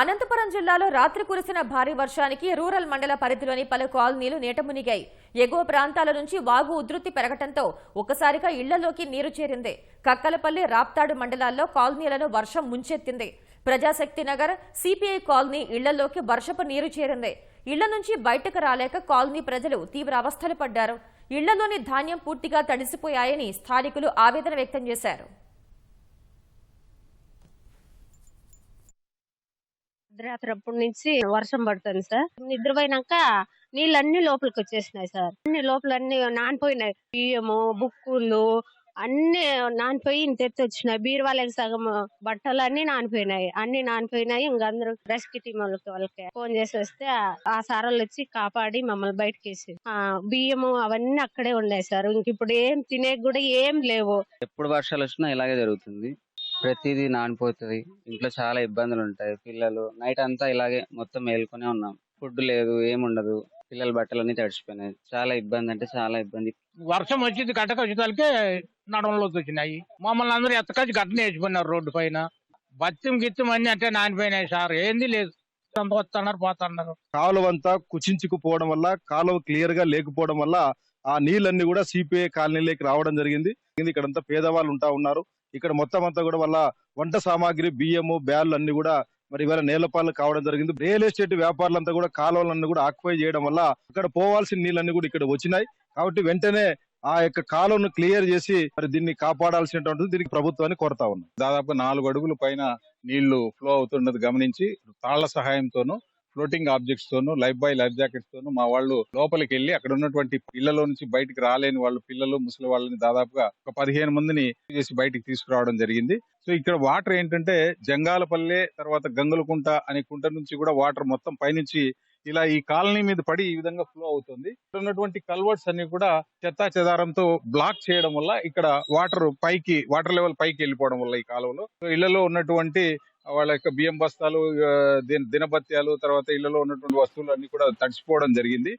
అనంతపురం జిల్లాలో రాత్రి కురిసిన భారీ వర్షానికి రూరల్ మండల పరిధిలోని పలు కాలనీలు నీట మునిగాయి. ఎగువ ప్రాంతాల నుంచి వాగు ఉధృతి పెరగటంతో ఒక్కసారిగా ఇళ్ళలోకి నీరు చేరింది. కక్కలపల్లి రాప్తాడు మండలాల్లో కాలనీలను వర్షం ముంచెత్తింది. ప్రజాశక్తి నగర్ సిపిఐ కాలనీ ఇళ్ళలోకి వర్షపు నీరు చేరింది. ఇళ్ళ నుంచి బయటకు రాలేక కాలనీ ప్రజలు తీవ్ర అవస్థలు పడ్డారు. ఇళ్ళలోని ధాన్యం పూర్తిగా తడిసిపోయాయని స్థానికులు ఆవేదన వ్యక్తం చేశారు. అర్ధరాత్రి అప్పటి నుంచి వర్షం పడుతుంది సార్. నిద్రపోయినాక నీళ్ళన్నీ లోపలికి వచ్చేసినాయి సార్. అన్ని లోపల అన్ని నానిపోయినాయి. బియ్యము బుక్కులు అన్ని నానిపోయి ఇంత ఎత్తు వచ్చినాయి. బీరువాళ్ళకి సగం బట్టలు అన్ని నానిపోయినాయి. అన్ని నానిపోయినాయి. ఇంక అందరూ రెస్క్యూ టీం వాళ్ళకి వాళ్ళకి ఫోన్ చేసి వస్తే ఆ- సారాలు వచ్చి కాపాడి మమ్మల్ని బయటకి వేసి బియ్యము అవన్నీ అక్కడే ఉన్నాయి సార్. ఇంక ఇప్పుడు ఏం తినే కూడా ఏం లేవు. ఎప్పుడు వర్షాలు వచ్చినా ఇలాగే జరుగుతుంది. ప్రతిదీ నానిపోతుంది. ఇంట్లో చాలా ఇబ్బందులు ఉంటాయి పిల్లలు నైట్ అంతా ఇలాగే మొత్తం మేల్కొనే ఉన్నాం. ఫుడ్ లేదు ఏముండదు. పిల్లల బట్టలన్నీ తడిచిపోయినాయి. చాలా ఇబ్బంది అంటే చాలా ఇబ్బంది. వర్షం వచ్చింది గడ్డకు వచ్చేదానికి నడంలోకి వచ్చినాయి. మమ్మల్ని అందరూ ఎత్తకొచ్చి గడ్డని వేసిపోయినారు రోడ్డు పైన. బత్యం గిత్తం అన్ని అంటే నానిపోయినాయి సార్. ఏంది లేదు. వస్తున్నారు పోతున్నారు. కాలువ అంతా కుచించుకుపోవడం వల్ల కాలువ క్లియర్గా లేకపోవడం వల్ల ఆ నీళ్ళన్ని కూడా సిపిఐ కాలనీలోకి రావడం జరిగింది. ఇక్కడంతా పేదవాళ్ళు ఉంటా ఉన్నారు. ఇక్కడ మొత్తం అంతా కూడా వాళ్ళ వంట సామాగ్రి బియ్యము బ్యాళ్ళు అన్ని కూడా మరి ఇవాళ నేలపాలు కావడం జరిగింది. రియల్ ఎస్టేట్ వ్యాపారులంతా కూడా కాలువలన్నీ కూడా ఆక్యుపై చేయడం వల్ల ఇక్కడ పోవాల్సిన నీళ్ళన్ని కూడా ఇక్కడ వచ్చినాయి. కాబట్టి వెంటనే ఆ యొక్క కాలువను క్లియర్ చేసి మరి దీన్ని కాపాడాల్సినటువంటి దీనికి ప్రభుత్వాన్ని కోరుతా ఉన్నాయి దాదాపు నాలుగు అడుగుల పైన నీళ్ళు ఫ్లో అవుతున్నది గమనించి తాళ్ళ సహాయంతోనూ ఫ్లోటింగ్ ఆబ్జెక్ట్స్ తోను లైఫ్ బాయ్ లైఫ్ జాకెట్స్ తోను మా వాళ్ళు లోపలికి వెళ్ళి అక్కడ ఉన్నటువంటి ఇళ్ళలో నుంచి బయటికి రాలేని వాళ్ళు పిల్లలు ముసలి వాళ్ళని దాదాపుగా ఒక పదిహేను మందిని చేసి బయటికి తీసుకురావడం జరిగింది. సో ఇక్కడ వాటర్ ఏంటంటే జంగాలపల్లె తర్వాత గంగులకుంట అనే కుంట నుంచి కూడా వాటర్ మొత్తం పైనుంచి ఇలా ఈ కాలనీ మీద పడి ఈ విధంగా ఫ్లో అవుతుంది. ఇక్కడ ఉన్నటువంటి కల్వర్ట్స్ అన్ని కూడా చెత్తా చెదారంతో బ్లాక్ చేయడం వల్ల ఇక్కడ వాటర్ పైకి వాటర్ లెవెల్ పైకి వెళ్ళిపోవడం వల్ల ఈ కాలువలో. సో ఇళ్ళలో ఉన్నటువంటి వాళ్ళ యొక్క బియ్యం బస్తాలు దిన- దినభత్యాలు తర్వాత ఇళ్ళలో ఉన్నటువంటి వస్తువులు అన్ని కూడా తడిచిపోవడం జరిగింది.